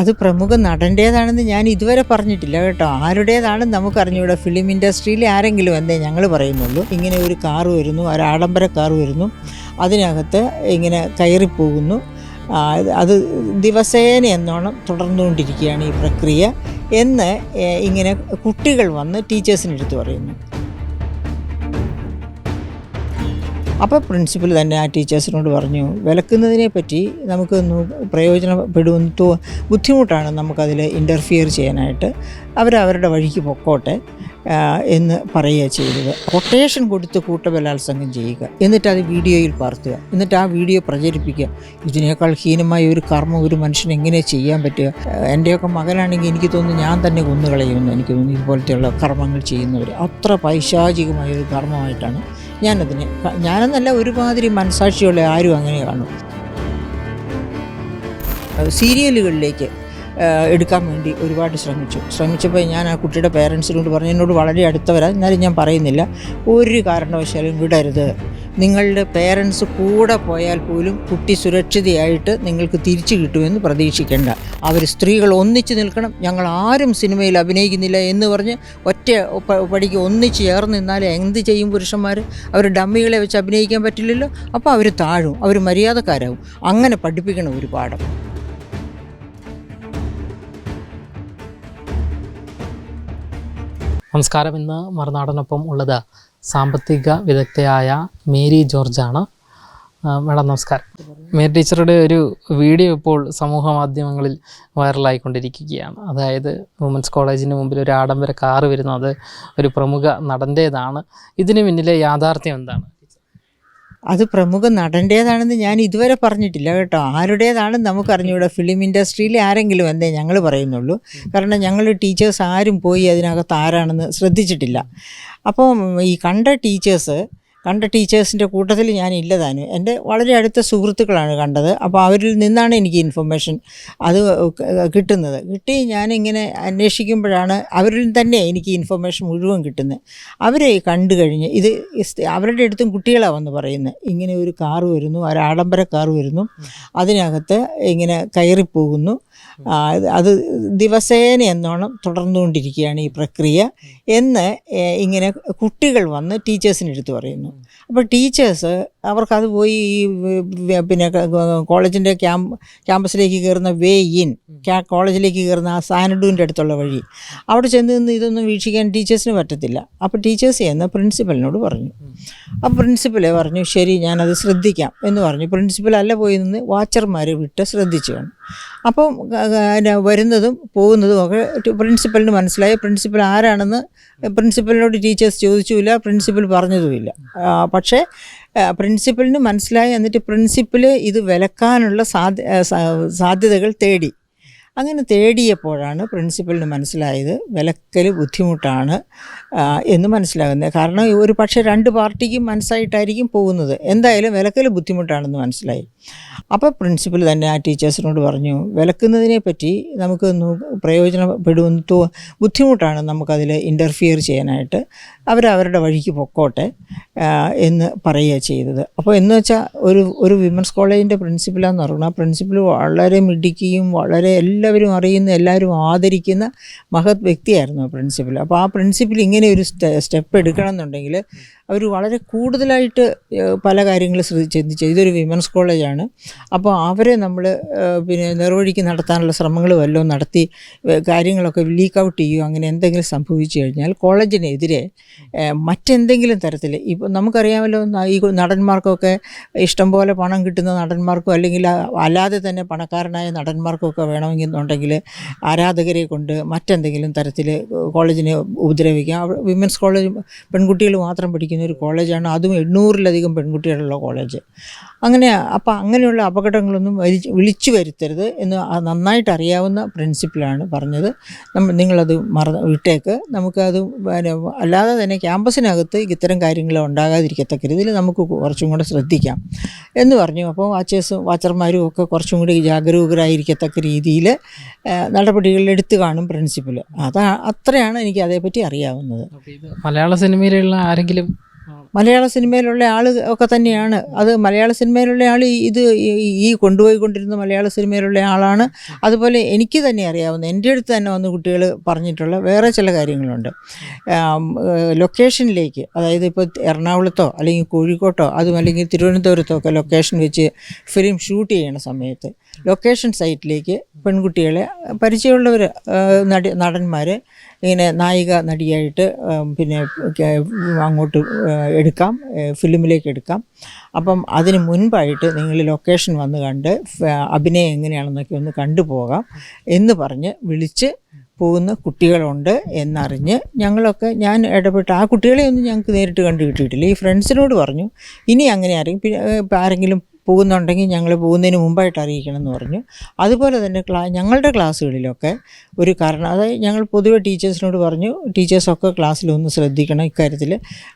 അത് പ്രമുഖ നടന്റേതാണെന്ന് ഞാൻ ഇതുവരെ പറഞ്ഞിട്ടില്ല കേട്ടോ. ആരുടേതാണെന്ന് നമുക്ക് അറിഞ്ഞൂടാ ഫിലിം ഇൻഡസ്ട്രിയിൽ ആരെങ്കിലും എന്നേ ഞങ്ങൾ പറയുന്നുള്ളൂ. ഇങ്ങനെ ഒരു കാർ വരുന്നു ഒരു ആഡംബര കാർ വരുന്നു. അതിനകത്ത് ഇങ്ങനെ കയറിപ്പോകുന്നു അത് ദിവസേന എന്നോണം തുടർന്നുകൊണ്ടിരിക്കുകയാണ് ഈ പ്രക്രിയ എന്ന് ഇങ്ങനെ കുട്ടികൾ വന്ന് ടീച്ചേഴ്സിനെടുത്ത് പറയുന്നു. അപ്പോൾ പ്രിൻസിപ്പൽ തന്നെ ആ ടീച്ചേഴ്സിനോട് പറഞ്ഞു വിലക്കുന്നതിനെ പറ്റി നമുക്ക് പ്രയോജനപ്പെടുമെന്ന് തോ ബുദ്ധിമുട്ടാണ് നമുക്കതിൽ ഇന്റർഫിയർ ചെയ്യാനായിട്ട്. അവരവരുടെ വഴിക്ക് പൊക്കോട്ടെ എന്ന് പറയുക ചെയ്തത്. കൊട്ടേഷൻ കൊടുത്ത് കൂട്ടബലാത്സംഗം ചെയ്യുക എന്നിട്ട് അത് വീഡിയോയിൽ പകർത്തുക എന്നിട്ട് ആ വീഡിയോ പ്രചരിപ്പിക്കുക. ഇതിനേക്കാൾ ഹീനമായ ഒരു കർമ്മം ഒരു മനുഷ്യൻ എങ്ങനെ ചെയ്യാൻ പറ്റുക? എന്റെയൊക്കെ മകനാണെങ്കിൽ എനിക്ക് തോന്നുന്നു ഞാൻ തന്നെ കൊന്നുകളയുമെന്ന് എനിക്ക് തോന്നുന്നു. ഇതുപോലത്തെയുള്ള കർമ്മങ്ങൾ ചെയ്യുന്നവർ അത്ര പൈശാചികമായ ഒരു കർമ്മമായിട്ടാണ് ഞാനതിനെ ഞാനെന്നല്ല ഒരുമാതിരി മനസാക്ഷിയുള്ള ആരും അങ്ങനെ കാണും. സീരിയലുകളിലേക്ക് എടുക്കാൻ വേണ്ടി ഒരുപാട് ശ്രമിച്ചു. ശ്രമിച്ചപ്പോൾ ഞാൻ ആ കുട്ടിയുടെ പേരൻസിനോട് പറഞ്ഞു എന്നോട് വളരെ അടുത്തവരാ എന്നാലും ഞാൻ പറയുന്നില്ല. ഒരു കാരണവശാലും വിടരുത്. നിങ്ങളുടെ പേരൻസ് കൂടെ പോയാൽ പോലും കുട്ടി സുരക്ഷിതയായിട്ട് നിങ്ങൾക്ക് തിരിച്ചു കിട്ടുമെന്ന് പ്രതീക്ഷിക്കേണ്ട. അവർ സ്ത്രീകൾ ഒന്നിച്ച് നിൽക്കണം. ഞങ്ങൾ ആരും സിനിമയിൽ അഭിനയിക്കുന്നില്ല എന്ന് പറഞ്ഞ് ഒറ്റ പടിക്ക് ഒന്നിച്ച് ചേർന്ന് നിന്നാൽ എന്ത് ചെയ്യും പുരുഷന്മാർ അവർ ഡമ്മികളെ വെച്ച് അഭിനയിക്കാൻ പറ്റില്ലല്ലോ. അപ്പോൾ അവർ താഴും. അവർ മര്യാദക്കാരാവും. അങ്ങനെ പഠിപ്പിക്കണം ഒരു പാഠം. നമസ്കാരം. ഇന്ന് മറുനാടനൊപ്പം ഉള്ളത് സാമ്പത്തിക വിദഗ്ധയായ മേരി ജോർജാണ്. മേഡം നമസ്കാരം. മേരി ടീച്ചറുടെ ഒരു വീഡിയോ ഇപ്പോൾ സമൂഹ മാധ്യമങ്ങളിൽ വൈറലായിക്കൊണ്ടിരിക്കുകയാണ്. അതായത് വുമൻസ് കോളേജിന് മുമ്പിൽ ഒരു ആഡംബര കാറ് വരുന്നത് ഒരു പ്രമുഖ നടന്റേതാണ് ഇതിന് പിന്നിലെ യാഥാർത്ഥ്യം എന്താണ്? അത് പ്രമുഖ നടന്റേതാണെന്ന് ഞാൻ ഇതുവരെ പറഞ്ഞിട്ടില്ല കേട്ടോ. ആരുടേതാണെന്ന് നമുക്ക് അറിഞ്ഞൂടാ ഫിലിം ഇൻഡസ്ട്രിയിൽ ആരെങ്കിലും എന്നേ ഞങ്ങൾ പറയുന്നുള്ളൂ. കാരണം ഞങ്ങൾ ടീച്ചേഴ്സ് ആരും പോയി അതിനകത്ത് ആരാണെന്ന് ശ്രദ്ധിച്ചിട്ടില്ല. അപ്പം ഈ കണ്ട ടീച്ചേഴ്സ് കണ്ട ടീച്ചേഴ്സിന്റെ കൂട്ടത്തിൽ ഞാൻ ഇല്ലതാനും എന്റെ വളരെ അടുത്ത സുഹൃത്തുക്കളാണ് കണ്ടത്. അപ്പോൾ അവരിൽ നിന്നാണ് എനിക്ക് ഇൻഫർമേഷൻ അത് കിട്ടുന്നത്. കിട്ടി ഞാനിങ്ങനെ അന്വേഷിക്കുമ്പോഴാണ് അവരിൽ തന്നെ എനിക്ക് ഇൻഫർമേഷൻ മുഴുവൻ കിട്ടുന്നത്. അവരെ കണ്ടു കഴിഞ്ഞ് ഇത് അവരുടെ അടുത്തും കുട്ടികളാണ് വന്ന് പറയുന്നത്. ഇങ്ങനെ ഒരു കാറ് വരുന്നു ഒരു ആഡംബര കാറ് വരുന്നു. അതിനകത്ത് ഇങ്ങനെ കയറിപ്പോകുന്നു. അത് ദിവസേന എന്നോണം തുടർന്നുകൊണ്ടിരിക്കുകയാണ് ഈ പ്രക്രിയ എന്ന് ഇങ്ങനെ കുട്ടികൾ വന്ന് ടീച്ചേഴ്സിനെടുത്ത് പറയുന്നു. അപ്പോൾ ടീച്ചേഴ്സ് അവർക്കത് പോയി ഈ പിന്നെ കോളേജിന്റെ ക്യാമ്പ് ക്യാമ്പസിലേക്ക് കയറുന്ന വേ ഇൻ ക്യാ- കോളേജിലേക്ക് കയറുന്ന ആ സാനഡൂവിന്റെ അടുത്തുള്ള വഴി അവിടെ ചെന്ന് നിന്ന് ഇതൊന്നും വീക്ഷിക്കാൻ ടീച്ചേഴ്സിന് പറ്റത്തില്ല. അപ്പോൾ ടീച്ചേഴ്സ് എന്ന് പ്രിൻസിപ്പലിനോട് പറഞ്ഞു. അപ്പോൾ പ്രിൻസിപ്പലെ പറഞ്ഞു ശരി ഞാനത് ശ്രദ്ധിക്കാം എന്ന് പറഞ്ഞു. പ്രിൻസിപ്പൽ അല്ല പോയി നിന്ന് വാച്ചർമാരെ വിട്ട് ശ്രദ്ധിച്ചു വേണം അപ്പം വരുന്നതും പോകുന്നതും ഒക്കെ പ്രിൻസിപ്പലിന് മനസ്സിലായി. പ്രിൻസിപ്പൽ ആരാണെന്ന് പ്രിൻസിപ്പലിനോട് ടീച്ചേഴ്സ് ചോദിച്ചുമില്ല പ്രിൻസിപ്പൽ പറഞ്ഞതുമില്ല. പക്ഷേ പ്രിൻസിപ്പലിന് മനസ്സിലായി എന്നിട്ട് പ്രിൻസിപ്പൽ ഇത് വിലക്കാനുള്ള സാധ്യ സാധ്യതകൾ തേടി. അങ്ങനെ തേടിയപ്പോഴാണ് പ്രിൻസിപ്പലിന് മനസ്സിലായത് വിലക്കൽ ബുദ്ധിമുട്ടാണ് എന്ന് മനസ്സിലാകുന്നത്. കാരണം ഒരു പക്ഷേ രണ്ട് പാർട്ടിക്കും മനസ്സായിട്ടായിരിക്കും പോകുന്നത്. എന്തായാലും വിലക്കൽ ബുദ്ധിമുട്ടാണെന്ന് മനസ്സിലായി. അപ്പോൾ പ്രിൻസിപ്പൽ തന്നെ ആ ടീച്ചേഴ്സിനോട് പറഞ്ഞു വിലക്കുന്നതിനെ പറ്റി നമുക്ക് പ്രയോജനപ്പെടുമെന്ന് തോ ബുദ്ധിമുട്ടാണ് നമുക്കതിൽ ഇന്റർഫിയർ ചെയ്യാനായിട്ട്. അവരവരുടെ വഴിക്ക് പൊക്കോട്ടെ എന്ന് പറയുക ചെയ്തത്. അപ്പോൾ എന്ന് വെച്ചാൽ ഒരു ഒരു വിമൻസ് കോളേജിന്റെ പ്രിൻസിപ്പലാന്ന് പറഞ്ഞാൽ പ്രിൻസിപ്പൽ വളരെ മിടിക്കുകയും വളരെ എല്ലാവരും അറിയുന്ന എല്ലാവരും ആദരിക്കുന്ന മഹത് വ്യക്തിയായിരുന്നു ആ പ്രിൻസിപ്പൽ. അപ്പോൾ ആ പ്രിൻസിപ്പിൽ ഇങ്ങനെ ഒരു സ്റ്റെ സ്റ്റെപ്പ് എടുക്കണം എന്നുണ്ടെങ്കിൽ അവർ വളരെ കൂടുതലായിട്ട് പല കാര്യങ്ങളും ചിന്തിച്ചു. ഇതൊരു വിമൻസ് കോളേജാണ്. അപ്പോൾ അവരെ നമ്മൾ പിന്നെ നിർവഴിക്ക് നടത്താനുള്ള ശ്രമങ്ങൾ വല്ലതും നടത്തി കാര്യങ്ങളൊക്കെ ലീക്ക് ഔട്ട് ചെയ്യുകയോ അങ്ങനെ എന്തെങ്കിലും സംഭവിച്ചു കഴിഞ്ഞാൽ കോളേജിനെതിരെ മറ്റെന്തെങ്കിലും തരത്തിൽ ഇപ്പോൾ നമുക്കറിയാമല്ലോ ഈ നടന്മാർക്കൊക്കെ ഇഷ്ടംപോലെ പണം കിട്ടുന്ന നടന്മാർക്കോ അല്ലെങ്കിൽ അല്ലാതെ തന്നെ പണക്കാരനായ നടന്മാർക്കൊക്കെ വേണമെന്നുണ്ടെങ്കിൽ ആരാധകരെ കൊണ്ട് മറ്റെന്തെങ്കിലും തരത്തിൽ കോളേജിനെ ഉപദ്രവിക്കാം. വിമൻസ് കോളേജ് പെൺകുട്ടികൾ മാത്രം പഠിക്കുന്ന ഒരു കോളേജാണ്. അതും എണ്ണൂറിലധികം പെൺകുട്ടികളുള്ള കോളേജ്. അങ്ങനെ അപ്പോൾ അങ്ങനെയുള്ള അപകടങ്ങളൊന്നും വിളിച്ചു വരുത്തരുത് എന്ന് നന്നായിട്ട് അറിയാവുന്ന പ്രിൻസിപ്പിളാണ് പറഞ്ഞത്. നമ്മൾ നിങ്ങളത് മറ വിട്ടേക്ക്. നമുക്കത് പിന്നെ അല്ലാതെ തന്നെ ക്യാമ്പസിനകത്ത് ഇത്തരം കാര്യങ്ങൾ ഉണ്ടാകാതിരിക്കത്തക്ക രീതിയിൽ നമുക്ക് കുറച്ചും കൂടെ ശ്രദ്ധിക്കാം എന്ന് പറഞ്ഞു. അപ്പോൾ വാച്ചേഴ്സും വാച്ചർമാരും ഒക്കെ കുറച്ചും കൂടി ജാഗരൂകരായിരിക്കത്തക്ക രീതിയിൽ നടപടികൾ എടുത്തു കാണും പ്രിൻസിപ്പൽ അതാ അത്രയാണ് എനിക്ക് അതേപ്പറ്റി അറിയാവുന്നത്. മലയാള സിനിമയിലുള്ള ആരെങ്കിലും മലയാള സിനിമയിലുള്ള ആൾ ഒക്കെ തന്നെയാണ്. അത് മലയാള സിനിമയിലുള്ള ആൾ ഇത് ഈ- കൊണ്ടുപോയിക്കൊണ്ടിരുന്ന മലയാള സിനിമയിലുള്ള ആളാണ്. അതുപോലെ എനിക്ക് തന്നെ അറിയാവുന്ന എന്റെ അടുത്ത് തന്നെ വന്ന് കുട്ടികൾ പറഞ്ഞിട്ടുള്ള വേറെ ചില കാര്യങ്ങളുണ്ട്. ലൊക്കേഷനിലേക്ക് അതായത് ഇപ്പോൾ എറണാകുളത്തോ അല്ലെങ്കിൽ കോഴിക്കോട്ടോ അതും അല്ലെങ്കിൽ തിരുവനന്തപുരത്തോ ഒക്കെ ലൊക്കേഷൻ വെച്ച് ഫിലിം ഷൂട്ട് ചെയ്യണ സമയത്ത് ലൊക്കേഷൻ സൈറ്റിലേക്ക് പെൺകുട്ടികളെ പരിചയമുള്ളവർ നടി നടന്മാർ ഇങ്ങനെ നായിക നടിയായിട്ട് പിന്നെ അങ്ങോട്ട് എടുക്കാം ഫിലിമിലേക്ക് എടുക്കാം. അപ്പം അതിന് മുൻപായിട്ട് നിങ്ങൾ ലൊക്കേഷൻ വന്ന് കണ്ട് അഭിനയം എങ്ങനെയാണെന്നൊക്കെ ഒന്ന് കണ്ടുപോകാം എന്ന് പറഞ്ഞ് വിളിച്ച് പോകുന്ന കുട്ടികളുണ്ട് എന്നറിഞ്ഞ് ഞങ്ങളൊക്കെ ഞാൻ ഇടപെട്ട് ആ കുട്ടികളെ ഒന്നും ഞങ്ങൾക്ക് നേരിട്ട് കണ്ടു കിട്ടിയിട്ടില്ല ഈ ഫ്രണ്ട്സിനോട് പറഞ്ഞു ഇനി അങ്ങനെ ആരെങ്കിലും ആരെങ്കിലും പോകുന്നുണ്ടെങ്കിൽ ഞങ്ങൾ പോകുന്നതിന് മുമ്പായിട്ട് അറിയിക്കണം എന്ന് പറഞ്ഞു. അതുപോലെ തന്നെ ക്ലാ ഞങ്ങളുടെ ക്ലാസ്സുകളിലൊക്കെ ഒരു കാരണം അതായത് ഞങ്ങൾ പൊതുവെ ടീച്ചേഴ്സിനോട് പറഞ്ഞു ടീച്ചേഴ്സൊക്കെ ക്ലാസ്സിലൊന്ന് ശ്രദ്ധിക്കണം ഇക്കാര്യത്തിൽ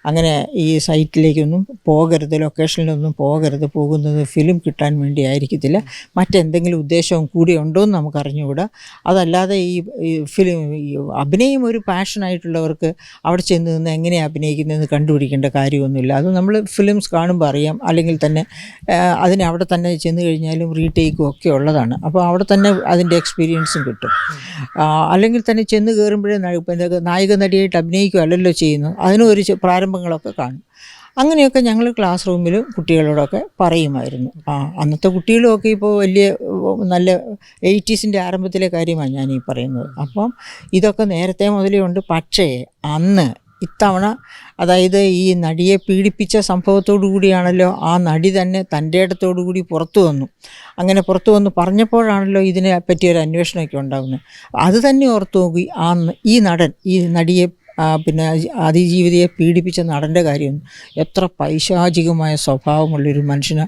അങ്ങനെ ഈ സൈറ്റിലേക്കൊന്നും പോകരുത് ലൊക്കേഷനിലൊന്നും പോകരുത് പോകുന്നത് ഫിലിം കിട്ടാൻ വേണ്ടി ആയിരിക്കത്തില്ല. മറ്റെന്തെങ്കിലും ഉദ്ദേശവും കൂടി ഉണ്ടോ എന്ന് നമുക്ക് അറിഞ്ഞുകൂടാ അതല്ലാതെ ഈ ഫിലിം അഭിനയം ഒരു പാഷനായിട്ടുള്ളവർക്ക് അവിടെ ചെന്ന് നിന്ന് എങ്ങനെയാണ് അഭിനയിക്കുന്നതെന്ന് കണ്ടുപിടിക്കേണ്ട കാര്യമൊന്നുമില്ല. അത് നമ്മൾ ഫിലിംസ് കാണുമ്പോൾ അറിയാം. അല്ലെങ്കിൽ തന്നെ അതിന് അവിടെ തന്നെ ചെന്ന് കഴിഞ്ഞാലും റീടേക്കും ഒക്കെ ഉള്ളതാണ്. അപ്പോൾ അവിടെ തന്നെ അതിന്റെ എക്സ്പീരിയൻസും കിട്ടും. അല്ലെങ്കിൽ തന്നെ ചെന്ന് കയറുമ്പോഴേ നായിക നടിയായിട്ട് അഭിനയിക്കുകയല്ലല്ലോ ചെയ്യുന്നത് അതിനും ഒരു പ്രാരംഭങ്ങളൊക്കെ കാണും. അങ്ങനെയൊക്കെ ഞങ്ങൾ ക്ലാസ് റൂമിലും കുട്ടികളോടൊക്കെ പറയുമായിരുന്നു. ആ അന്നത്തെ കുട്ടികളുമൊക്കെ ഇപ്പോൾ വലിയ നല്ല എയ്റ്റീസിന്റെ ആരംഭത്തിലെ കാര്യമാണ് ഞാൻ ഈ പറയുന്നത്. അപ്പം ഇതൊക്കെ നേരത്തെ മുതലേ ഉണ്ട്. പക്ഷേ അന്ന് ഇത്തവണ അതായത് ഈ നടിയെ പീഡിപ്പിച്ച സംഭവത്തോടു കൂടിയാണല്ലോ ആ നടി തന്നെ തന്റെ ഇടത്തോടു കൂടി പുറത്തു വന്നു. അങ്ങനെ പുറത്തു വന്ന് പറഞ്ഞപ്പോഴാണല്ലോ ഇതിനെ പറ്റി ഒരു അന്വേഷണമൊക്കെ ഉണ്ടാകുന്നത്. അത് തന്നെ ഓർത്തു നോക്കി ആ ഈ നടൻ ഈ നടിയെ പിന്നെ അതിജീവിതയെ പീഡിപ്പിച്ച നടന്റെ കാര്യം എത്ര പൈശാചികമായ സ്വഭാവമുള്ളൊരു മനുഷ്യന്.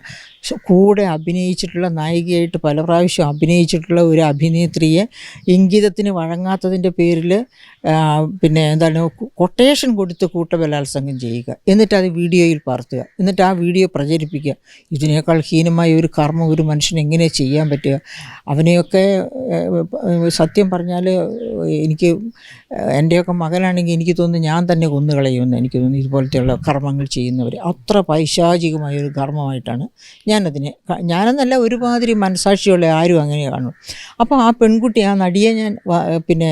കൂടെ അഭിനയിച്ചിട്ടുള്ള നായികയായിട്ട് പല പ്രാവശ്യം അഭിനയിച്ചിട്ടുള്ള ഒരു അഭിനേത്രിയെ ഇംഗിതത്തിന് വഴങ്ങാത്തതിന്റെ പേരിൽ പിന്നെ എന്താണ് കൊട്ടേഷൻ കൊടുത്ത് കൂട്ടബലാത്സംഗം ചെയ്യുക. എന്നിട്ട് അത് വീഡിയോയിൽ പകർത്തുക എന്നിട്ട് ആ വീഡിയോ പ്രചരിപ്പിക്കുക. ഇതിനേക്കാൾ ഹീനമായ ഒരു കർമ്മം ഒരു മനുഷ്യന് എങ്ങനെ ചെയ്യാൻ പറ്റുക? അവനെയൊക്കെ സത്യം പറഞ്ഞാൽ എനിക്ക് എന്റെയൊക്കെ മകനാണെങ്കിൽ എനിക്ക് തോന്നുന്നു ഞാൻ തന്നെ കൊന്നുകളയുമെന്ന് എനിക്ക് തോന്നുന്നു ഇതുപോലത്തെയുള്ള കർമ്മങ്ങൾ ചെയ്യുന്നവർ. അത്ര പൈശാചികമായ ഒരു കർമ്മമായിട്ടാണ് ഞാനതിനെ ഞാനെന്നല്ല ഒരുമാതിരി മനസാക്ഷിയുള്ള ആരും അങ്ങനെ കാണും. അപ്പോൾ ആ പെൺകുട്ടി ആ നടിയെ ഞാൻ പിന്നെ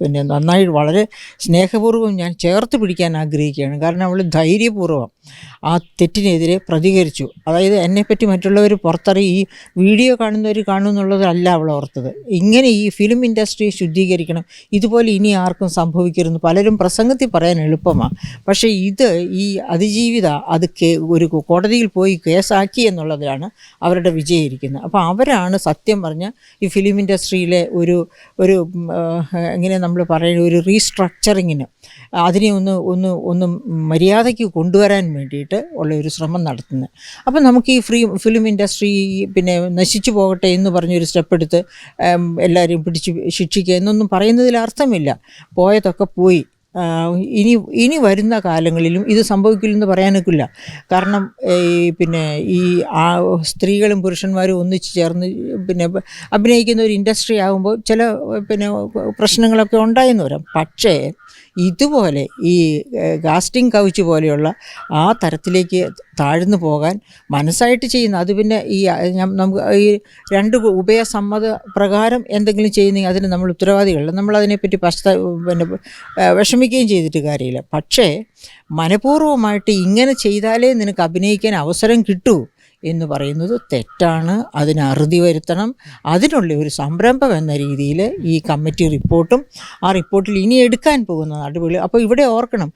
പിന്നെ നന്നായി വളരെ സ്നേഹപൂർവം ഞാൻ ചേർത്ത് പിടിക്കാൻ ആഗ്രഹിക്കുകയാണ്. കാരണം അവൾ ധൈര്യപൂർവം ആ തെറ്റിനെതിരെ പ്രതികരിച്ചു. അതായത് എന്നെപ്പറ്റി മറ്റുള്ളവർ പുറത്തറി ഈ വീഡിയോ കാണുന്നവർ കാണുമെന്നുള്ളതല്ല അവൾ ഓർത്തത്. ഇങ്ങനെ ഈ ഫിലിം ഇൻഡസ്ട്രി ശുദ്ധീകരിക്കണം. ഇതുപോലെ ഇനി ആർക്കും സംഭവിക്കരുത് പലരും പ്രസംഗത്തിൽ പറയാൻ എളുപ്പമാണ് പക്ഷേ ഇത് ഈ അതിജീവിത അത് ഒരു കോടതിയിൽ പോയി കേസാക്കി എന്നുള്ളതിലാണ് അവരുടെ വിജയിരിക്കുന്നത് അപ്പോൾ അവരാണ് സത്യം പറഞ്ഞ ഈ ഫിലിം ഇൻഡസ്ട്രിയിലെ ഒരു ഒരു എങ്ങനെ നമ്മൾ പറയുന്ന ഒരു റീസ്ട്രക്ചറിങ്ങിന് അതിനെ ഒന്ന് ഒന്ന് ഒന്ന് മര്യാദയ്ക്ക് കൊണ്ടുവരാൻ വേണ്ടിയിട്ട് ഉള്ള ഒരു ശ്രമം നടത്തുന്നത്. അപ്പം നമുക്ക് ഈ ഫ്രീ ഫിലിം ഇൻഡസ്ട്രി പിന്നെ നശിച്ചു പോകട്ടെ എന്ന് പറഞ്ഞൊരു സ്റ്റെപ്പ് എടുത്ത് എല്ലാവരെയും പിടിച്ച് ശിക്ഷിക്കുക എന്നൊന്നും പറയുന്നതിൽ അർത്ഥമില്ല. പോയതൊക്കെ പോയി. ഇനി ഇനി വരുന്ന കാലങ്ങളിലും ഇത് സംഭവിക്കില്ലെന്ന് പറയാനൊക്കില്ല. കാരണം ഈ പിന്നെ ഈ ആ സ്ത്രീകളും പുരുഷന്മാരും ഒന്നിച്ച് ചേർന്ന് പിന്നെ അഭിനയിക്കുന്ന ഒരു ഇൻഡസ്ട്രി ആകുമ്പോൾ ചില പിന്നെ പ്രശ്നങ്ങളൊക്കെ ഉണ്ടായെന്ന് വരാം പക്ഷേ ഇതുപോലെ ഈ കാസ്റ്റിംഗ് കൗച്ച് പോലെയുള്ള ആ തരത്തിലേക്ക് താഴ്ന്നു പോകാൻ മനസ്സായിട്ട് ചെയ്യുന്ന അത് പിന്നെ ഈ നമുക്ക് ഈ രണ്ട് ഉഭയസമ്മത പ്രകാരം എന്തെങ്കിലും ചെയ്യുന്നെങ്കിൽ അതിന് നമ്മൾ ഉത്തരവാദികളല്ല. നമ്മളതിനെപ്പറ്റി പശ്ചാ പിന്നെ ഏഹ് വിഷമിക്കുകയും ചെയ്തിട്ട് കാര്യമില്ല. പക്ഷേ മനഃപൂർവമായിട്ട് ഇങ്ങനെ ചെയ്താലേ നിനക്ക് അഭിനയിക്കാൻ അവസരം കിട്ടൂ എന്ന് പറയുന്നത് തെറ്റാണ്. അതിന് അറുതി വരുത്തണം. അതിനുള്ള ഒരു സംരംഭം എന്ന രീതിയിൽ ഈ കമ്മിറ്റി റിപ്പോർട്ടും ആ റിപ്പോർട്ടിൽ ഇനി എടുക്കാൻ പോകുന്ന നടപടി അപ്പോൾ ഇവിടെ ഓർക്കണം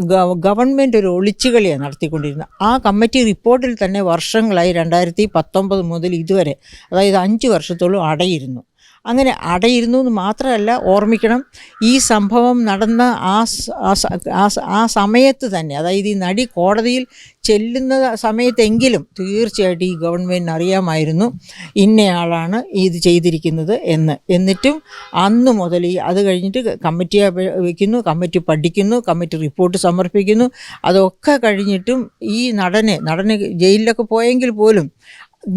ഗവ- ഗവൺമെന്റ് ഒരു ഒളിച്ചുകളിയാണ് നടത്തിക്കൊണ്ടിരുന്നത്. ആ കമ്മിറ്റി റിപ്പോർട്ടിൽ തന്നെ വർഷങ്ങളായി രണ്ടായിരത്തി പത്തൊമ്പത് മുതൽ ഇതുവരെ അതായത് അഞ്ച് വർഷത്തോളം അടയിരുന്നു. അങ്ങനെ അടയിരുന്നു എന്ന് മാത്രമല്ല ഓർമ്മിക്കണം ഈ സംഭവം നടന്ന ആ ആ സമയത്ത് തന്നെ അതായത് ഈ നടി കോടതിയിൽ ചെല്ലുന്ന സമയത്തെങ്കിലും തീർച്ചയായിട്ടും ഈ ഗവൺമെന്റിന് അറിയാമായിരുന്നു ഇന്നയാളാണ് ഇത് ചെയ്തിരിക്കുന്നത് എന്ന്. എന്നിട്ടും അന്ന് മുതൽ ഈ അത് കഴിഞ്ഞിട്ട് കമ്മിറ്റി വയ്ക്കുന്നു കമ്മിറ്റി പഠിക്കുന്നു കമ്മിറ്റി റിപ്പോർട്ട് സമർപ്പിക്കുന്നു. അതൊക്കെ കഴിഞ്ഞിട്ടും ഈ നടനെ നടന് ജയിലിലൊക്കെ പോയെങ്കിൽ പോലും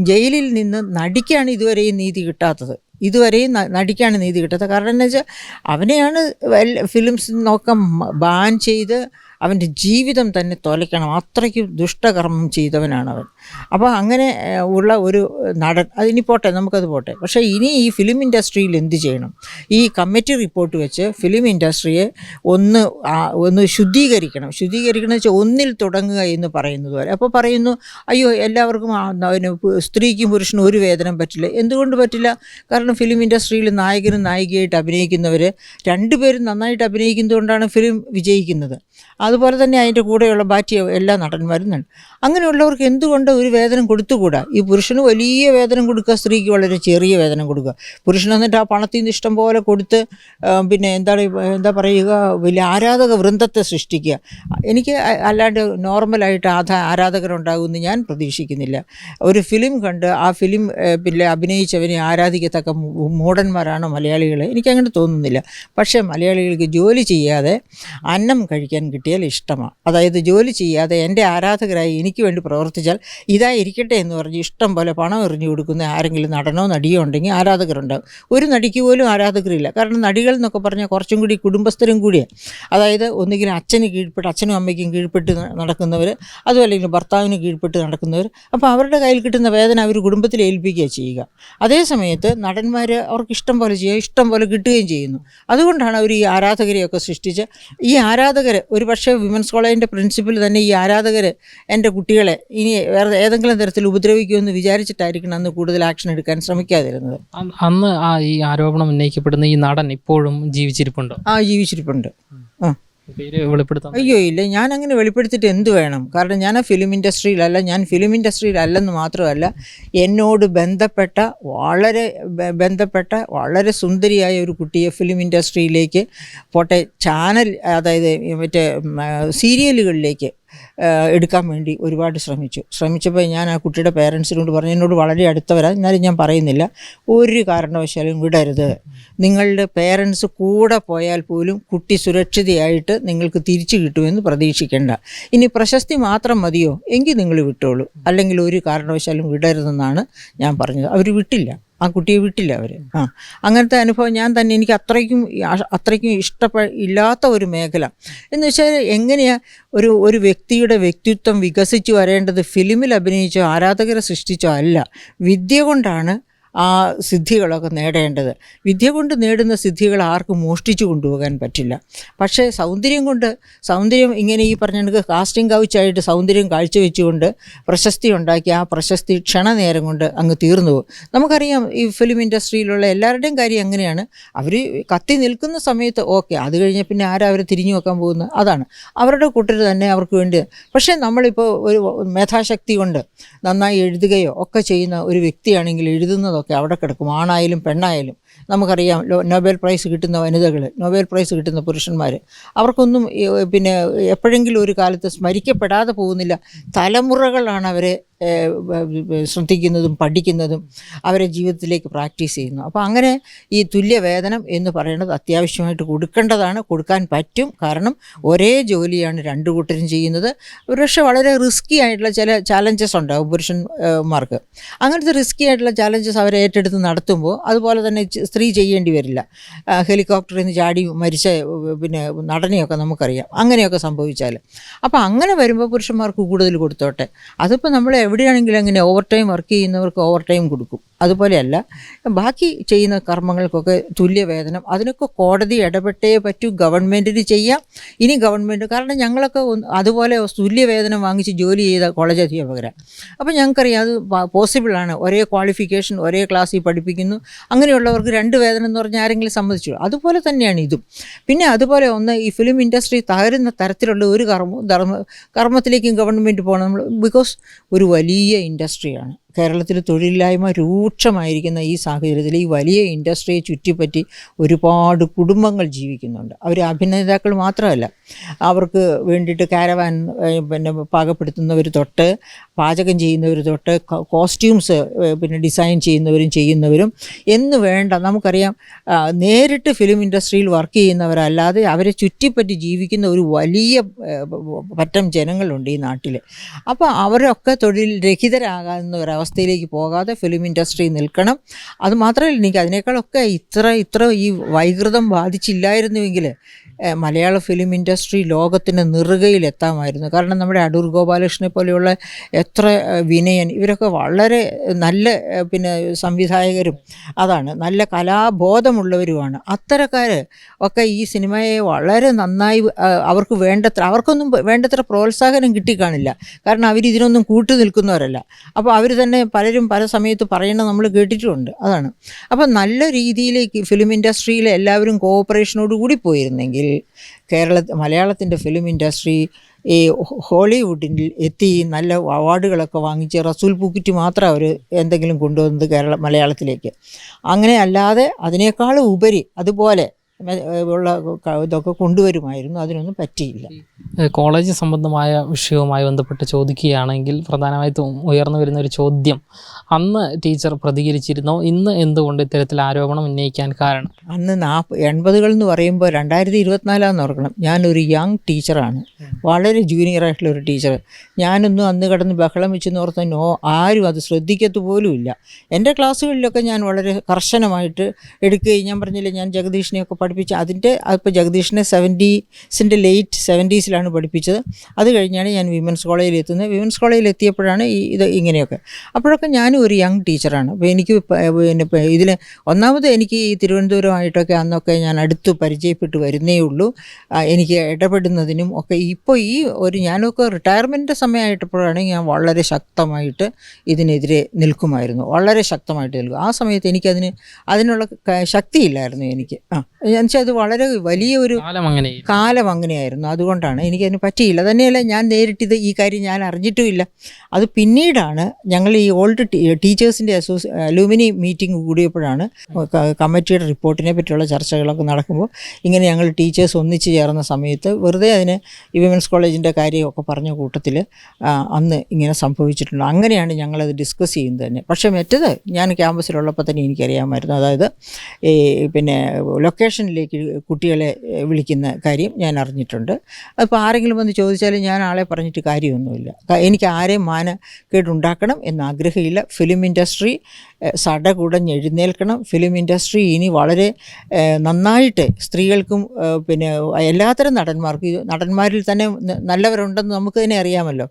ജയിലിൽ നിന്ന് നടിക്കാണ് ഇതുവരെയും നീതി കിട്ടാത്തത്. ഇതുവരെയും നടിക്കാണ് നീതി കിട്ടാത്തത്. കാരണം എന്ന് വെച്ചാൽ അവനെയാണ് ഫിലിംസ് നോക്കാൻ ബാൻ ചെയ്ത് അവന്റെ ജീവിതം തന്നെ തൊലയ്ക്കണം. അത്രയ്ക്ക് ദുഷ്ടകർമ്മം ചെയ്തവനാണ് അവൻ അപ്പോൾ അങ്ങനെ ഉള്ള ഒരു നടൻ അതിനി പോട്ടെ നമുക്കത് പോട്ടെ. പക്ഷേ ഇനി ഈ ഫിലിം ഇൻഡസ്ട്രിയിൽ എന്ത് ചെയ്യണം? ഈ കമ്മിറ്റി റിപ്പോർട്ട് വെച്ച് ഫിലിം ഇൻഡസ്ട്രിയെ ഒന്ന് ഒന്ന് ശുദ്ധീകരിക്കണം. ശുദ്ധീകരിക്കണം വെച്ചാൽ ഒന്നിൽ തുടങ്ങുക എന്ന് പറയുന്നത് പോലെ. അപ്പോൾ പറയുന്നു അയ്യോ എല്ലാവർക്കും സ്ത്രീക്കും പുരുഷനും ഒരു വേതനം പറ്റില്ല. എന്തുകൊണ്ട് പറ്റില്ല? കാരണം ഫിലിം ഇൻഡസ്ട്രിയിൽ നായകനും നായികയായിട്ട് അഭിനയിക്കുന്നവർ രണ്ടുപേരും നന്നായിട്ട് അഭിനയിക്കുന്നതുകൊണ്ടാണ് ഫിലിം വിജയിക്കുന്നത്. അതുപോലെ തന്നെ അതിന്റെ കൂടെയുള്ള ബാറ്റിയ എല്ലാ നടന്മാരും ഉണ്ട് അങ്ങനെയുള്ളവർക്ക് എന്തുകൊണ്ട് ഒരു വേതനം കൊടുത്തുകൂടാ? ഈ പുരുഷന് വലിയ വേതനം കൊടുക്കുക സ്ത്രീക്ക് വളരെ ചെറിയ വേതനം കൊടുക്കുക. പുരുഷൻ എന്നിട്ട് ആ പണത്തിൽ നിന്ന് ഇഷ്ടം പോലെ കൊടുത്ത് പിന്നെ എന്താണ് എന്താ പറയുക വലിയ ആരാധക വൃന്ദത്തെ സൃഷ്ടിക്കുക. എനിക്ക് അല്ലാണ്ട് നോർമലായിട്ട് ആധാ ആരാധകരുണ്ടാകുമെന്ന് ഞാൻ പ്രതീക്ഷിക്കുന്നില്ല. ഒരു ഫിലിം കണ്ട് ആ ഫിലിം പിന്നെ അഭിനയിച്ചവനെ ആരാധിക്കത്തക്ക മൂടന്മാരാണ് മലയാളികൾ എനിക്കങ്ങനെ തോന്നുന്നില്ല. പക്ഷേ മലയാളികൾക്ക് ജോലി ചെയ്യാതെ അന്നം കഴിക്കാൻ കിട്ടിയാൽ ഇഷ്ടമാണ്. അതായത് ജോലി ചെയ്യാതെ എന്റെ ആരാധകരായി എനിക്ക് വേണ്ടി പ്രവർത്തിച്ചാൽ ഇതായിരിക്കട്ടെ എന്ന് പറഞ്ഞ് ഇഷ്ടം പോലെ പണം എറിഞ്ഞു കൊടുക്കുന്ന ആരെങ്കിലും നടനോ നടിയോ ഉണ്ടെങ്കിൽ ആരാധകരുണ്ടാകും ഒരു നടിക്ക് പോലും ആരാധകരില്ല. കാരണം നടികൾ എന്നൊക്കെ പറഞ്ഞാൽ കുറച്ചും കൂടി കുടുംബസ്ഥരും കൂടിയാണ്. അതായത് ഒന്നുകിൽ അച്ഛന് കീഴ്പ്പെട്ട് അച്ഛനും അമ്മയ്ക്കും കീഴ്പ്പെട്ട് നടക്കുന്നവർ അതും അല്ലെങ്കിൽ ഭർത്താവിന് കീഴ്പ്പെട്ട് നടക്കുന്നവർ അപ്പോൾ അവരുടെ കയ്യിൽ കിട്ടുന്ന വേദന അവർ കുടുംബത്തിൽ ഏൽപ്പിക്കുക ചെയ്യുക. അതേ സമയത്ത് നടന്മാർ അവർക്ക് ഇഷ്ടം പോലെ ചെയ്യുക ഇഷ്ടം പോലെ കിട്ടുകയും ചെയ്യുന്നു. അതുകൊണ്ടാണ് അവർ ഈ ആരാധകരെയൊക്കെ സൃഷ്ടിച്ച് ഈ ആരാധകർ ഒരു വിമൻസ് കോളേജിന്റെ പ്രിൻസിപ്പൽ തന്നെ ഈ ആരാധകർ എന്റെ കുട്ടികളെ ഇനി വേറെ ഏതെങ്കിലും തരത്തിൽ ഉപദ്രവിക്കുമെന്ന് വിചാരിച്ചിട്ടായിരിക്കണം അന്ന് കൂടുതൽ ആക്ഷൻ എടുക്കാൻ ശ്രമിക്കാതിരുന്നത്. അന്ന് ആ ഈ ആരോപണം ഉന്നയിക്കപ്പെടുന്ന ഈ നടൻ ഇപ്പോഴും ജീവിച്ചിരിപ്പുണ്ട്. ആ ജീവിച്ചിരിപ്പുണ്ട്. ആ. അയ്യോ ഇല്ല. ഞാൻ അങ്ങനെ വെളിപ്പെടുത്തിയിട്ട് എന്ത് വേണം? കാരണം ഞാൻ ഫിലിം ഇൻഡസ്ട്രിയിലല്ല ഞാൻ ഫിലിം ഇൻഡസ്ട്രിയിലല്ലെന്ന് മാത്രമല്ല എന്നോട് ബന്ധപ്പെട്ട വളരെ ബന്ധപ്പെട്ട വളരെ സുന്ദരിയായ ഒരു കുട്ടിയെ ഫിലിം ഇൻഡസ്ട്രിയിലേക്ക് പോട്ടെ ചാനൽ അതായത് മറ്റേ സീരിയലുകളിലേക്ക് എടുക്കാൻ വേണ്ടി ഒരുപാട് ശ്രമിച്ചു. ശ്രമിച്ചപ്പോൾ ഞാൻ ആ കുട്ടിയുടെ പേരൻസിനോട് പറഞ്ഞു എന്നോട് വളരെ അടുത്തവരാ എന്നാലും ഞാൻ പറയുന്നില്ല. ഒരു കാരണവശാലും വിടരുത്. നിങ്ങളുടെ പേരൻസ് കൂടെ പോയാൽ പോലും കുട്ടി സുരക്ഷിതയായിട്ട് നിങ്ങൾക്ക് തിരിച്ചു കിട്ടുമെന്ന് പ്രതീക്ഷിക്കേണ്ട. ഇനി പ്രശസ്തി മാത്രം മതിയോ? എങ്കിൽ നിങ്ങൾ വിട്ടോളൂ. അല്ലെങ്കിൽ ഒരു കാരണവശാലും വിടരുതെന്നാണ് ഞാൻ പറഞ്ഞത്. അവർ വിട്ടില്ല. ആ കുട്ടിയെ വിട്ടില്ല അവർ ആ. അങ്ങനത്തെ അനുഭവം ഞാൻ തന്നെ എനിക്ക് അത്രയ്ക്കും അത്രയ്ക്കും ഇഷ്ടപ്പെ ഇല്ലാത്ത ഒരു മേഖല. എന്ന് വെച്ചാൽ എങ്ങനെയാണ് ഒരു ഒരു വ്യക്തിയുടെ വ്യക്തിത്വം വികസിച്ചു വരേണ്ടത് ഫിലിമിൽ അഭിനയിച്ചോ ആരാധകരെ സൃഷ്ടിച്ചോ അല്ല. വിദ്യ കൊണ്ടാണ് ആ സിദ്ധികളൊക്കെ നേടേണ്ടത്. വിദ്യ കൊണ്ട് നേടുന്ന സിദ്ധികൾ ആർക്കും മോഷ്ടിച്ചു കൊണ്ടുപോകാൻ പറ്റില്ല. പക്ഷേ സൗന്ദര്യം കൊണ്ട് സൗന്ദര്യം ഇങ്ങനെ ഈ പറഞ്ഞ കണക്ക് കാസ്റ്റിംഗ് കൗച്ചായിട്ട് സൗന്ദര്യം കാഴ്ചവെച്ചുകൊണ്ട് പ്രശസ്തി ഉണ്ടാക്കി ആ പ്രശസ്തി ക്ഷണനേരം കൊണ്ട് അങ്ങ് തീർന്നു പോകും. നമുക്കറിയാം ഈ ഫിലിം ഇൻഡസ്ട്രിയിലുള്ള എല്ലാവരുടെയും കാര്യം അങ്ങനെയാണ്. അവർ കത്തി നിൽക്കുന്ന സമയത്ത് ഓക്കെ അത് കഴിഞ്ഞ് പിന്നെ ആരാ അവർ തിരിഞ്ഞു നോക്കാൻ പോകുന്നത്? അതാണ്. അവരുടെ കൂട്ടർ തന്നെ അവർക്ക് വേണ്ടി. പക്ഷേ നമ്മളിപ്പോൾ ഒരു മേധാശക്തി കൊണ്ട് നന്നായി എഴുതുകയോ ഒക്കെ ചെയ്യുന്ന ഒരു വ്യക്തിയാണെങ്കിൽ എഴുതുന്നതൊക്കെ അവിടെ കിടക്കും ആണായാലും പെണ്ണായാലും. നമുക്കറിയാം നോബൽ പ്രൈസ് കിട്ടുന്ന വനിതകൾ നോബൽ പ്രൈസ് കിട്ടുന്ന പുരുഷന്മാർ അവർക്കൊന്നും പിന്നെ എപ്പോഴെങ്കിലും ഒരു കാലത്ത് സ്മരിക്കപ്പെടാതെ പോകുന്നില്ല. തലമുറകളാണ് അവരെ ശ്രദ്ധിക്കുന്നതും പഠിക്കുന്നതും അവരെ ജീവിതത്തിലേക്ക് പ്രാക്ടീസ് ചെയ്യുന്നു. അപ്പോൾ അങ്ങനെ ഈ തുല്യവേതനം എന്ന് പറയുന്നത് അത്യാവശ്യമായിട്ട് കൊടുക്കേണ്ടതാണ് കൊടുക്കാൻ പറ്റും. കാരണം ഒരേ ജോലിയാണ് രണ്ടു കൂട്ടരും ചെയ്യുന്നത്. ഒരുപക്ഷെ വളരെ റിസ്ക്കി ആയിട്ടുള്ള ചില ചാലഞ്ചസ് ഉണ്ടാകും പുരുഷന്മാർക്ക്. അങ്ങനത്തെ റിസ്ക്കി ആയിട്ടുള്ള ചാലഞ്ചസ് അവരെ ഏറ്റെടുത്ത് നടത്തുമ്പോൾ അതുപോലെ തന്നെ സ്ത്രീ ചെയ്യേണ്ടി വരില്ല. ഹെലികോപ്റ്ററിൽ നിന്ന് ചാടി മരിച്ച പിന്നെ നടനെയൊക്കെ നമുക്കറിയാം. അങ്ങനെയൊക്കെ സംഭവിച്ചാൽ. അപ്പോൾ അങ്ങനെ വരുമ്പോൾ പുരുഷന്മാർക്ക് കൂടുതൽ കൊടുത്തോട്ടെ. അതിപ്പോൾ നമ്മൾ എവിടെയാണെങ്കിലും അങ്ങനെ ഓവർ ടൈം വർക്ക് ചെയ്യുന്നവർക്ക് ഓവർ ടൈം കൊടുക്കും. അതുപോലെയല്ല ബാക്കി ചെയ്യുന്ന കർമ്മങ്ങൾക്കൊക്കെ തുല്യ വേതനം അതിനൊക്കെ കോടതി ഇടപെട്ടേ പറ്റൂ. ഗവൺമെന്റിന് ചെയ്യാം. ഇനി ഗവൺമെന്റ് കാരണം ഞങ്ങളൊക്കെ അതുപോലെ തുല്യ വേതനം വാങ്ങിച്ച് ജോലി ചെയ്ത കോളേജ് അധ്യാപകരാണ് അപ്പോൾ ഞങ്ങൾക്കറിയാം അത് പോസിബിളാണ്. ഒരേ ക്വാളിഫിക്കേഷൻ ഒരേ ക്ലാസ്സിൽ പഠിപ്പിക്കുന്നു. അങ്ങനെയുള്ളവർക്ക് രണ്ട് വേദന എന്ന് പറഞ്ഞാൽ ആരെങ്കിലും സമ്മതിച്ചു. അതുപോലെ തന്നെയാണ് ഇതും. പിന്നെ അതുപോലെ ഒന്ന് ഈ ഫിലിം ഇൻഡസ്ട്രി തകരുന്ന തരത്തിലുള്ള ഒരു കർമ്മ കർമ്മത്തിലേക്കും ഗവൺമെന്റ് പോകണം. നമ്മൾ ബിക്കോസ് ഒരു വലിയ ഇൻഡസ്ട്രിയാണ് കേരളത്തിൽ തൊഴിലില്ലായ്മ രൂക്ഷമായിരിക്കുന്ന ഈ സാഹചര്യത്തിൽ ഈ വലിയ ഇൻഡസ്ട്രിയെ ചുറ്റിപ്പറ്റി ഒരുപാട് കുടുംബങ്ങൾ ജീവിക്കുന്നുണ്ട്. അവർ അഭിനേതാക്കൾ മാത്രമല്ല അവർക്ക് വേണ്ടിയിട്ട് കാരവാൻ പിന്നെ പാകപ്പെടുത്തുന്നവർ തൊട്ട് പാചകം ചെയ്യുന്നവർ തൊട്ട് കോസ്റ്റ്യൂംസ് പിന്നെ ഡിസൈൻ ചെയ്യുന്നവരും ചെയ്യുന്നവരും എന്ന് വേണ്ട നമുക്കറിയാം നേരിട്ട് ഫിലിം ഇൻഡസ്ട്രിയിൽ വർക്ക് ചെയ്യുന്നവരല്ലാതെ അവരെ ചുറ്റിപ്പറ്റി ജീവിക്കുന്ന ഒരു വലിയ പറ്റം ജനങ്ങളുണ്ട് ഈ നാട്ടിൽ അപ്പോൾ അവരൊക്കെ തൊഴിൽ രഹിതരാകാവുന്ന ഒരവസ്ഥ അവസ്ഥയിലേക്ക് പോകാതെ ഫിലിം ഇൻഡസ്ട്രി നിൽക്കണം. അതുമാത്രമല്ല എനിക്ക് അതിനേക്കാളൊക്കെ ഇത്ര ഇത്ര ഈ വൈകൃതം ബാധിച്ചില്ലായിരുന്നുവെങ്കിൽ മലയാള ഫിലിം ഇൻഡസ്ട്രി ലോകത്തിന്റെ നിറുകയിലെത്താമായിരുന്നു കാരണം നമ്മുടെ അടൂർ ഗോപാലകൃഷ്ണനെ പോലെയുള്ള എത്ര വിനയൻ ഇവരൊക്കെ വളരെ നല്ല പിന്നെ സംവിധായകരും അതാണ്. നല്ല കലാബോധമുള്ളവരുമാണ്. അത്തരക്കാർ ഒക്കെ ഈ സിനിമയെ വളരെ നന്നായി അവർക്ക് വേണ്ടത്ര അവർക്കൊന്നും വേണ്ടത്ര പ്രോത്സാഹനം കിട്ടിക്കാണില്ല. കാരണം അവരിതിനൊന്നും കൂട്ടു നിൽക്കുന്നവരല്ല അപ്പോൾ അവർ തന്നെ പലരും പല സമയത്ത് പറയണത് നമ്മൾ കേട്ടിട്ടുണ്ട്. അതാണ്. അപ്പോൾ നല്ല രീതിയിലേക്ക് ഫിലിം ഇൻഡസ്ട്രിയിൽ എല്ലാവരും കോഓപ്പറേഷനോട് കൂടി പോയിരുന്നെങ്കിൽ കേരള മലയാളത്തിന്റെ ഫിലിം ഇൻഡസ്ട്രി ഈ ഹോളിവുഡിൽ എത്തി നല്ല അവാർഡുകളൊക്കെ വാങ്ങിച്ച് റസൂൽ പൂക്കിറ്റ് മാത്രം അവർ എന്തെങ്കിലും കൊണ്ടുവന്നത് കേരള മലയാളത്തിലേക്ക്. അങ്ങനെ അല്ലാതെ അതിനേക്കാൾ ഉപരി അതുപോലെ ഉള്ള ഇതൊക്കെ കൊണ്ടുവരുമായിരുന്നു. അതിനൊന്നും പറ്റിയില്ല. കോളേജ് സംബന്ധമായ വിഷയവുമായി ബന്ധപ്പെട്ട് ചോദിക്കുകയാണെങ്കിൽ പ്രധാനമായിട്ടും ഉയർന്നു വരുന്ന ഒരു ചോദ്യം അന്ന് ടീച്ചർ പ്രതികരിച്ചിരുന്നോ. ഇന്ന് എന്തുകൊണ്ട് ഇത്തരത്തിൽ ആരോപണം ഉന്നയിക്കാൻ കാരണം? അന്ന് നാപ്പ് എൺപതുകൾ എന്ന് പറയുമ്പോൾ രണ്ടായിരത്തി ഇരുപത്തിനാലാന്ന് ഓർക്കണം. ഞാനൊരു യങ് ടീച്ചറാണ് വളരെ ജൂനിയർ ആയിട്ടുള്ള ഒരു ടീച്ചർ ഞാനൊന്നും അന്ന് കിടന്ന് ബഹളം വെച്ച് ഓർത്ത നോ ആരും അത് ശ്രദ്ധിക്കത്തു പോലുമില്ല എന്റെ ക്ലാസ്സുകളിലൊക്കെ ഞാൻ വളരെ കർശനമായിട്ട് എടുക്കുകയും ഞാൻ പറഞ്ഞില്ലേ ഞാൻ ജഗദീഷിനെയൊക്കെ പഠിപ്പിച്ച് അതിന്റെ അപ്പോൾ ജഗദീഷിനെ സെവന്റീസിന്റെ ലേറ്റ് സെവന്റീസിലാണ് പഠിപ്പിച്ചത്. അത് കഴിഞ്ഞാണ് ഞാൻ വിമൻസ് കോളേജിൽ എത്തുന്നത്. വിമൻസ് കോളേജിൽ എത്തിയപ്പോഴാണ് ഈ ഇത് ഇങ്ങനെയൊക്കെ. അപ്പോഴൊക്കെ ഞാനും ഒരു യങ് ടീച്ചറാണ് അപ്പോൾ എനിക്ക് പിന്നെ ഇതിൽ ഒന്നാമത് എനിക്ക് ഈ തിരുവനന്തപുരമായിട്ടൊക്കെ അന്നൊക്കെ ഞാൻ അടുത്ത് പരിചയപ്പെട്ട് വരുന്നേ ഉള്ളൂ. എനിക്ക് ഇടപെടുന്നതിനും ഒക്കെ ഇപ്പോൾ ഈ ഒരു ഞാനൊക്കെ റിട്ടയർമെന്റ് സമയമായിട്ടപ്പോഴാണ് ഞാൻ വളരെ ശക്തമായിട്ട് ഇതിനെതിരെ നിൽക്കുമായിരുന്നു. വളരെ ശക്തമായിട്ട് നിൽക്കും. ആ സമയത്ത് എനിക്കതിന് അതിനുള്ള ശക്തിയില്ലായിരുന്നു എനിക്ക്. ആ എന്നുവെച്ചാൽ അത് വളരെ വലിയ ഒരു കാലം അങ്ങനെയായിരുന്നു. അതുകൊണ്ടാണ് എനിക്കതിന് പറ്റിയില്ല. തന്നെയല്ല ഞാൻ നേരിട്ടിത് ഈ കാര്യം ഞാൻ അറിഞ്ഞിട്ടുമില്ല. അത് പിന്നീടാണ് ഞങ്ങൾ ഈ ഓൾഡ് ടീച്ചേഴ്സിന്റെ അസോസി അലൂമിനി മീറ്റിംഗ് കൂടിയപ്പോഴാണ് കമ്മിറ്റിയുടെ റിപ്പോർട്ടിനെ പറ്റിയുള്ള ചർച്ചകളൊക്കെ നടക്കുമ്പോൾ ഇങ്ങനെ ഞങ്ങൾ ടീച്ചേഴ്സ് ഒന്നിച്ച് ചേർന്ന സമയത്ത് വെറുതെ അതിന് വിമൻസ് കോളേജിന്റെ കാര്യമൊക്കെ പറഞ്ഞ കൂട്ടത്തിൽ അന്ന് ഇങ്ങനെ സംഭവിച്ചിട്ടുണ്ട്. അങ്ങനെയാണ് ഞങ്ങളത് ഡിസ്കസ് ചെയ്യുന്നത് തന്നെ. പക്ഷേ മറ്റത് ഞാൻ ക്യാമ്പസിലുള്ളപ്പോൾ തന്നെ എനിക്കറിയാമായിരുന്നു. അതായത് ഈ പിന്നെ ലൊക്കേഷനിലേക്ക് കുട്ടികളെ വിളിക്കുന്ന കാര്യം ഞാൻ അറിഞ്ഞിട്ടുണ്ട്. അപ്പോൾ ആരെങ്കിലും വന്ന് ചോദിച്ചാൽ ഞാൻ ആളെ പറഞ്ഞിട്ട് കാര്യമൊന്നുമില്ല. എനിക്ക് ആരെയും മാന കേടുണ്ടാക്കണം എന്ന് ആഗ്രഹമില്ല. ഫിലിം ഇൻഡസ്ട്രി സട സടകുടഞ്ഞ് എഴുന്നേൽക്കണം ഫിലിം ഇൻഡസ്ട്രി ഇനി വളരെ നന്നായിട്ട് സ്ത്രീകൾക്കും പിന്നെ എല്ലാത്തരം നടന്മാർക്കും നടന്മാരിൽ തന്നെ നല്ലവരുണ്ടെന്ന് നമുക്ക് തന്നെ അറിയാമല്ലോ.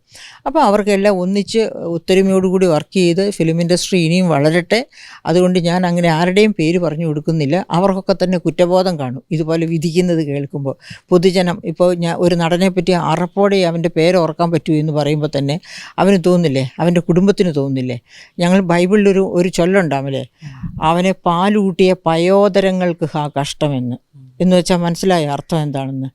അപ്പോൾ അവർക്കെല്ലാം ഒന്നിച്ച് ഒത്തൊരുമയോടുകൂടി വർക്ക് ചെയ്ത് ഫിലിം ഇൻഡസ്ട്രി ഇനിയും വളരട്ടെ. അതുകൊണ്ട് ഞാൻ അങ്ങനെ ആരുടെയും പേര് പറഞ്ഞു കൊടുക്കുന്നില്ല. അവർക്കൊക്കെ തന്നെ കുറ്റബോധം കാണും. ഇതുപോലെ വിധിക്കുന്നത് കേൾക്കുമ്പോൾ പൊതുജനം ഇപ്പോൾ ഞാൻ ഒരു നടനെ പറ്റി അറപ്പോടെ അവന്റെ പേര് ഓർക്കാൻ പറ്റൂ എന്ന് പറയുമ്പോൾ തന്നെ അവന് തോന്നില്ലേ? അവന്റെ കുടുംബത്തിന് തോന്നില്ലേ? ഞങ്ങൾ ബൈബിളിലൊരു ഒരു ചൊല്ലുണ്ടാവില്ലേ അവനെ പാലൂട്ടിയ പയോദരങ്ങൾക്ക് ഹാ കഷ്ടമെന്ന്. എന്ന് വെച്ചാൽ മനസ്സിലായ അർത്ഥം എന്താണെന്ന്?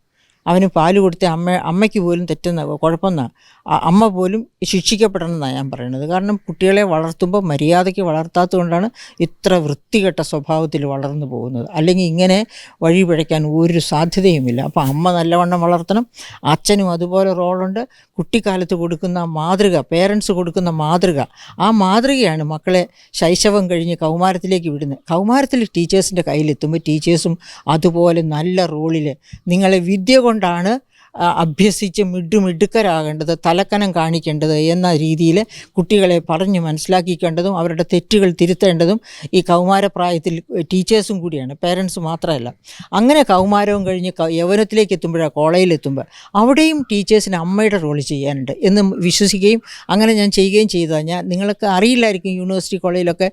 അവന് പാൽ കൊടുത്ത അമ്മ അമ്മയ്ക്ക് പോലും തെറ്റുന്ന കുഴപ്പമെന്നാ? അ- അമ്മ പോലും ശിക്ഷിക്കപ്പെടണമെന്നാണ് ഞാൻ പറയുന്നത്. കാരണം കുട്ടികളെ വളർത്തുമ്പോൾ മര്യാദയ്ക്ക് വളർത്താത്തത് കൊണ്ടാണ് ഇത്ര വൃത്തികെട്ട സ്വഭാവത്തിൽ വളർന്നു പോകുന്നത്. അല്ലെങ്കിൽ ഇങ്ങനെ വഴി പിഴയ്ക്കാൻ ഒരു സാധ്യതയുമില്ല. അപ്പോൾ അമ്മ നല്ലവണ്ണം വളർത്തണം. അച്ഛനും അതുപോലെ റോളുണ്ട്. കുട്ടിക്കാലത്ത് കൊടുക്കുന്ന മാതൃക പേരൻസ് കൊടുക്കുന്ന മാതൃക ആ മാതൃകയാണ് മക്കളെ ശൈശവം കഴിഞ്ഞ് കൗമാരത്തിലേക്ക് വിടുന്നത്. കൗമാരത്തിൽ ടീച്ചേഴ്സിന്റെ കയ്യിലെത്തുമ്പോൾ ടീച്ചേഴ്സും അതുപോലെ നല്ല റോളിൽ നിങ്ങളെ വിദ്യ കൊണ്ടാണ് അഭ്യസിച്ച് മിടുമിടുക്കരാകേണ്ടത് തലക്കനം കാണിക്കേണ്ടത് എന്ന രീതിയിൽ കുട്ടികളെ പറഞ്ഞ് മനസ്സിലാക്കിക്കേണ്ടതും അവരുടെ തെറ്റുകൾ തിരുത്തേണ്ടതും ഈ കൗമാരപ്രായത്തിൽ ടീച്ചേഴ്സും കൂടിയാണ് പേരൻസ് മാത്രമല്ല. അങ്ങനെ കൗമാരവും കഴിഞ്ഞ് യൗവനത്തിലേക്ക് എത്തുമ്പോഴാണ് കോളേജിലെത്തുമ്പോൾ അവിടെയും ടീച്ചേഴ്സിന് അമ്മയുടെ റോൾ ചെയ്യാനുണ്ട് എന്ന് വിശ്വസിക്കുകയും അങ്ങനെ ഞാൻ ചെയ്യുകയും ചെയ്തതാണ് ഞാൻ നിങ്ങൾക്ക് അറിയില്ലായിരിക്കും യൂണിവേഴ്സിറ്റി കോളേജിലൊക്കെ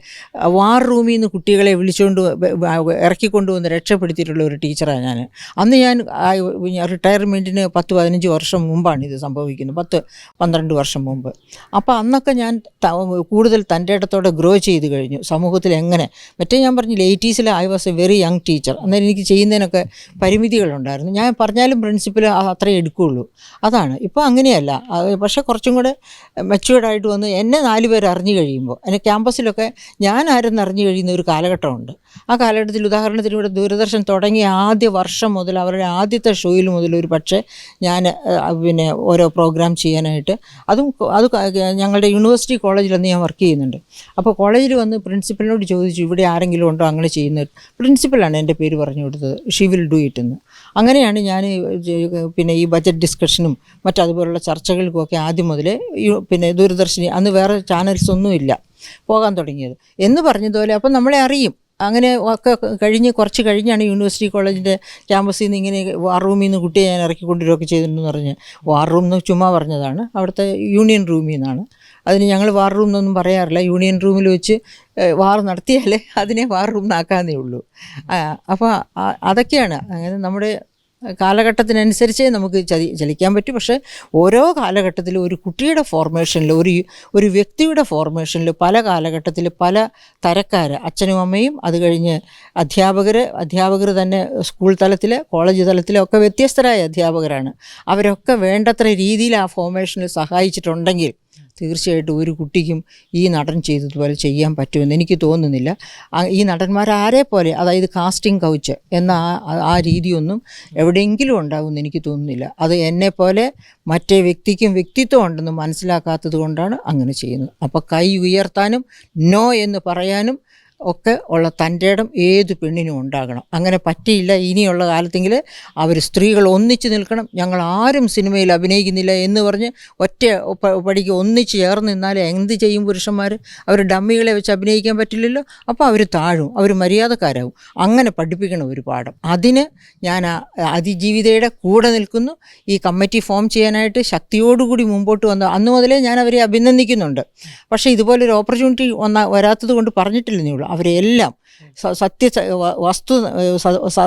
വാർ റൂമിൽ നിന്ന് കുട്ടികളെ വിളിച്ചുകൊണ്ട് ഇറക്കിക്കൊണ്ടുവന്ന് രക്ഷപ്പെടുത്തിയിട്ടുള്ള ഒരു ടീച്ചറാണ് ഞാൻ അന്ന് ഞാൻ റിട്ടയർമെന്റിന് പത്ത് പതിനഞ്ച് വർഷം മുമ്പാണ് ഇത് സംഭവിക്കുന്നത്. പത്ത് പന്ത്രണ്ട് വർഷം മുമ്പ്. അപ്പോൾ അന്നൊക്കെ ഞാൻ കൂടുതൽ തന്റെ ഇടത്തോടെ ഗ്രോ ചെയ്ത് കഴിഞ്ഞു. സമൂഹത്തിൽ എങ്ങനെ? മറ്റേ ഞാൻ പറഞ്ഞില്ല എയ്റ്റീസിൽ I was a very young teacher അന്നേരം എനിക്ക് ചെയ്യുന്നതിനൊക്കെ പരിമിതികളുണ്ടായിരുന്നു. ഞാൻ പറഞ്ഞാലും പ്രിൻസിപ്പൽ അത്രേ എടുക്കുകയുള്ളൂ അതാണ്. ഇപ്പോൾ അങ്ങനെയല്ല. പക്ഷേ കുറച്ചും കൂടെ മെച്ചുവേർഡായിട്ട് വന്ന് എന്നെ നാല് പേർ അറിഞ്ഞു കഴിയുമ്പോൾ എന്റെ ക്യാമ്പസിലൊക്കെ ഞാൻ ആരെന്ന് അറിഞ്ഞു കഴിയുന്ന ഒരു കാലഘട്ടമുണ്ട്. ആ കാലഘട്ടത്തിൽ ഉദാഹരണത്തിന് ഇവിടെ ദൂരദർശൻ തുടങ്ങിയ ആദ്യ വർഷം മുതൽ അവരുടെ ആദ്യത്തെ ഷോയിൽ മുതൽ ഒരു പക്ഷേ ഞാൻ പിന്നെ ഓരോ പ്രോഗ്രാം ചെയ്യാനായിട്ട്. അതും അത് ഞങ്ങളുടെ യൂണിവേഴ്സിറ്റി കോളേജിലന്ന് ഞാൻ വർക്ക് ചെയ്യുന്നുണ്ട്. അപ്പോൾ കോളേജിൽ വന്ന് പ്രിൻസിപ്പലിനോട് ചോദിച്ചു ഇവിടെ ആരെങ്കിലും ഉണ്ടോ അങ്ങനെ ചെയ്യുന്നത് പ്രിൻസിപ്പലാണ് എന്റെ പേര് പറഞ്ഞു കൊടുത്തത് ഷി വിൽ ഡു ഇറ്റ് എന്ന്. അങ്ങനെയാണ് ഞാൻ പിന്നെ ഈ ബജറ്റ് ഡിസ്കഷനും മറ്റതുപോലുള്ള ചർച്ചകൾക്കുമൊക്കെ ആദ്യം മുതലേ പിന്നെ ദൂരദർശിനി അന്ന് വേറെ ചാനൽസ് ഒന്നുമില്ല പോകാൻ തുടങ്ങിയത്. എന്ന് പറഞ്ഞതുപോലെ അപ്പം നമ്മളെ അറിയും. അങ്ങനെ ഒക്കെ കഴിഞ്ഞ് കുറച്ച് കഴിഞ്ഞാണ് യൂണിവേഴ്സിറ്റി കോളേജിന്റെ ക്യാമ്പസിൽ നിന്ന് ഇങ്ങനെ വാർ റൂമിൽ നിന്ന് കുട്ടിയെ ഞാൻ ഇറക്കിക്കൊണ്ടിരുമൊക്കെ ചെയ്തിട്ടുണ്ടെന്ന് പറഞ്ഞ്. വാർ റൂം എന്ന് ചുമ്മാ പറഞ്ഞതാണ്. അവിടുത്തെ യൂണിയൻ റൂമിൽ നിന്നാണ്. അതിന് ഞങ്ങൾ വാർ റൂം എന്നൊന്നും പറയാറില്ല. യൂണിയൻ റൂമിൽ വെച്ച് വാർ നടത്തിയാലേ അതിനെ വാർ റൂം എന്നാക്കാന്നേ ഉള്ളൂ. അപ്പോൾ അതൊക്കെയാണ്. അങ്ങനെ നമ്മുടെ കാലഘട്ടത്തിനനുസരിച്ചേ നമുക്ക് ചതി ചലിക്കാൻ പറ്റും. പക്ഷേ ഓരോ കാലഘട്ടത്തിലും ഒരു കുട്ടിയുടെ ഫോർമേഷനിൽ ഒരു ഒരു വ്യക്തിയുടെ ഫോർമേഷനിൽ പല കാലഘട്ടത്തിൽ പല തരക്കാർ അച്ഛനും അമ്മയും അത് കഴിഞ്ഞ് അധ്യാപകർ അധ്യാപകർ തന്നെ സ്കൂൾ തലത്തിൽ കോളേജ് തലത്തിലൊക്കെ വ്യത്യസ്തരായ അധ്യാപകരാണ്. അവരൊക്കെ വേണ്ടത്ര രീതിയിൽ ആ ഫോർമേഷനിൽ സഹായിച്ചിട്ടുണ്ടെങ്കിൽ തീർച്ചയായിട്ടും ഒരു കുട്ടിക്കും ഈ നടൻ ചെയ്തതുപോലെ ചെയ്യാൻ പറ്റുമെന്ന് എനിക്ക് തോന്നുന്നില്ല. ഈ നടന്മാരാരെ പോലെ അതായത് കാസ്റ്റിംഗ് കൗച്ച് എന്ന ആ ആ രീതിയൊന്നും എവിടെയെങ്കിലും ഉണ്ടാകുമെന്ന് എനിക്ക് തോന്നുന്നില്ല. അത് എന്നെപ്പോലെ മറ്റേ വ്യക്തിക്കും വ്യക്തിത്വം ഉണ്ടെന്ന് മനസ്സിലാക്കാത്തത് കൊണ്ടാണ് അങ്ങനെ ചെയ്യുന്നത്. അപ്പോൾ കൈ ഉയർത്താനും നോ എന്ന് പറയാനും ഒക്കെ ഉള്ള തന്റെ ഇടം ഏത് പെണ്ണിനും ഉണ്ടാകണം. അങ്ങനെ പറ്റിയില്ല ഇനിയുള്ള കാലത്തെങ്കിൽ അവർ സ്ത്രീകൾ ഒന്നിച്ച് നിൽക്കണം. ഞങ്ങൾ ആരും സിനിമയിൽ അഭിനയിക്കുന്നില്ല എന്ന് പറഞ്ഞ് ഒറ്റ പടിക്ക് ഒന്നിച്ച് ചേർന്ന് നിന്നാൽ എന്ത് ചെയ്യും പുരുഷന്മാർ? അവർ ഡമ്മികളെ വെച്ച് അഭിനയിക്കാൻ പറ്റില്ലല്ലോ. അപ്പോൾ അവർ താഴും. അവർ മര്യാദക്കാരാവും. അങ്ങനെ പഠിപ്പിക്കണം ഒരു പാഠം. അതിന് ഞാൻ അതിജീവിതയുടെ കൂടെ നിൽക്കുന്നു. ഈ കമ്മിറ്റി ഫോം ചെയ്യാനായിട്ട് ശക്തിയോടുകൂടി മുമ്പോട്ട് വന്ന അന്ന് മുതലേ ഞാൻ അവരെ അഭിനന്ദിക്കുന്നുണ്ട്. പക്ഷേ ഇതുപോലൊരു ഓപ്പർച്യൂണിറ്റി വന്ന വരാത്തത് കൊണ്ട് പറഞ്ഞിട്ടില്ലെന്നേ ഉള്ളൂ. അവരെല്ലാം സത്യ വസ്തു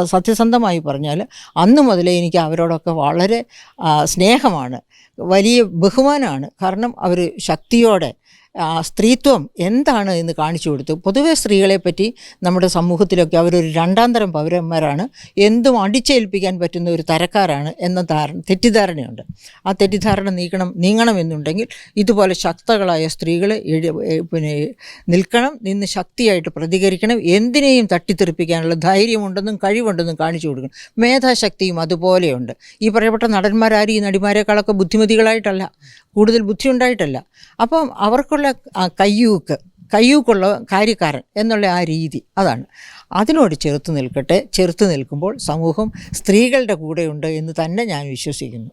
സത്യസന്ധമായി പറഞ്ഞാൽ അന്ന് മുതലേ എനിക്ക് അവരോടൊക്കെ വളരെ സ്നേഹമാണ്. വലിയ ബഹുമാനമാണ്. കാരണം അവർ ശക്തിയോടെ സ്ത്രീത്വം എന്താണ് എന്ന് കാണിച്ചു കൊടുത്തു. പൊതുവേ സ്ത്രീകളെ പറ്റി നമ്മുടെ സമൂഹത്തിലൊക്കെ അവരൊരു രണ്ടാം തരം പൗരന്മാരാണ്. എന്തും അടിച്ചേൽപ്പിക്കാൻ പറ്റുന്ന ഒരു തരക്കാരാണ് എന്ന ധാരണ തെറ്റിദ്ധാരണയുണ്ട്. ആ തെറ്റിദ്ധാരണ നീക്കണം നീങ്ങണമെന്നുണ്ടെങ്കിൽ ഇതുപോലെ ശക്തകളായ സ്ത്രീകൾ പിന്നെ നിൽക്കണം നിന്ന് ശക്തിയായിട്ട് പ്രതികരിക്കണം എന്തിനേയും തട്ടിത്തെറിപ്പിക്കാനുള്ള ധൈര്യമുണ്ടെന്നും കഴിവുണ്ടെന്നും കാണിച്ചു കൊടുക്കണം. മേധാശക്തിയും അതുപോലെയുണ്ട്. ഈ പറയപ്പെട്ട നടന്മാരാരും ഈ നടിമാരെക്കാളൊക്കെ ബുദ്ധിമതികളായിട്ടല്ല കൂടുതൽ ബുദ്ധിയുണ്ടായിട്ടല്ല. അപ്പം അവർക്കുള്ള ആ കയ്യൂക്ക് കയ്യൂക്കുള്ള കാര്യക്കാരൻ എന്നുള്ള ആ രീതി അതാണ്. അതിനോട് ചെറുത്ത് നിൽക്കട്ടെ. ചെറുത്ത് നിൽക്കുമ്പോൾ സമൂഹം സ്ത്രീകളുടെ കൂടെയുണ്ട് എന്ന് തന്നെ ഞാൻ വിശ്വസിക്കുന്നു.